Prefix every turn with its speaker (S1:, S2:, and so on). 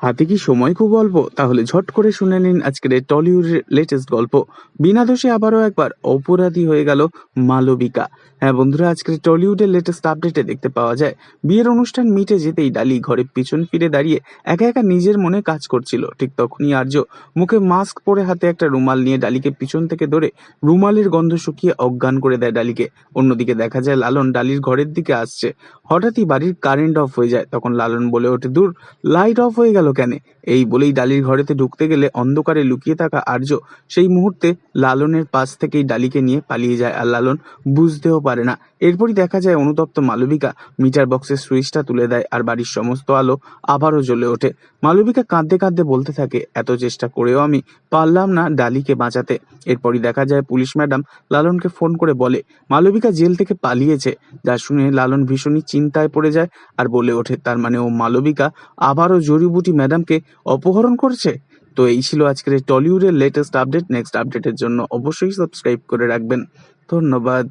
S1: হাতে কি সময় খুব অল্প? তাহলে ঝট করে শুনে নিন আজকের টলিউডের লেটেস্ট গল্প। বিনা দোষে আবারও একবার অপরাধী হয়ে গেল মালবিকা। হ্যাঁ বন্ধুরা, আজকের টলিউডের লেটেস্ট আপডেটে দেখতে পাওয়া যায়, বিয়ের অনুষ্ঠান মিটে যেতেই ডালি ঘরে পিছন ফিরে দাঁড়িয়ে একা একা নিজের মনে কাজ করছিল। ঠিক তখনই আর্য মুখে মাস্ক পরে হাতে একটা রুমাল নিয়ে ডালিকে পিছন থেকে ধরে রুমালের গন্ধ শুকিয়ে অজ্ঞান করে দেয় ডালিকে। অন্যদিকে দেখা যায় লালন ডালির ঘরের দিকে আসছে। হঠাৎই বাড়ির কারেন্ট অফ হয়ে যায়। তখন লালন বলে ওঠে, দূর লাইট অফ হয়ে গেল কেন? এই বলেই ডালির ঘরেতে ঢুকতে গেলে অন্ধকারে লুকিয়ে থাকা আর্য সেই মুহূর্তে লালনের পাশ থেকেই ডালিকে নিয়ে পালিয়ে যায় আর লালন বুঝতেও পারে না। এরপরই দেখা যায় অনুতপ্ত মালবিকা মিটার বক্সের সুইচটা তুলে দেয় আর বাড়ির সমস্ত আলো আবারও জ্বলে ওঠে। মালবিকা কাঁদতে কাঁদতে বলতে থাকে, এত চেষ্টা করেও আমি পারলাম না ডালিকে বাঁচাতে। এরপরই দেখা যায় পুলিশ ম্যাডাম লালনকে ফোন করে বলে, মালবিকা জেল থেকে পালিয়েছে। যা শুনে লালন ভীষণই চিন্তায় পড়ে যায় আর বলে ওঠে, তার মানে ও মালবিকা আবারও জড়িবুটি ম্যাডামকে অপহরণ করছে? তো এই ছিল আজকের টলিউডের লেটেস্ট আপডেট নেক্সট আপডেটের জন্য অবশ্যই সাবস্ক্রাইব করে রাখবেন। ধন্যবাদ।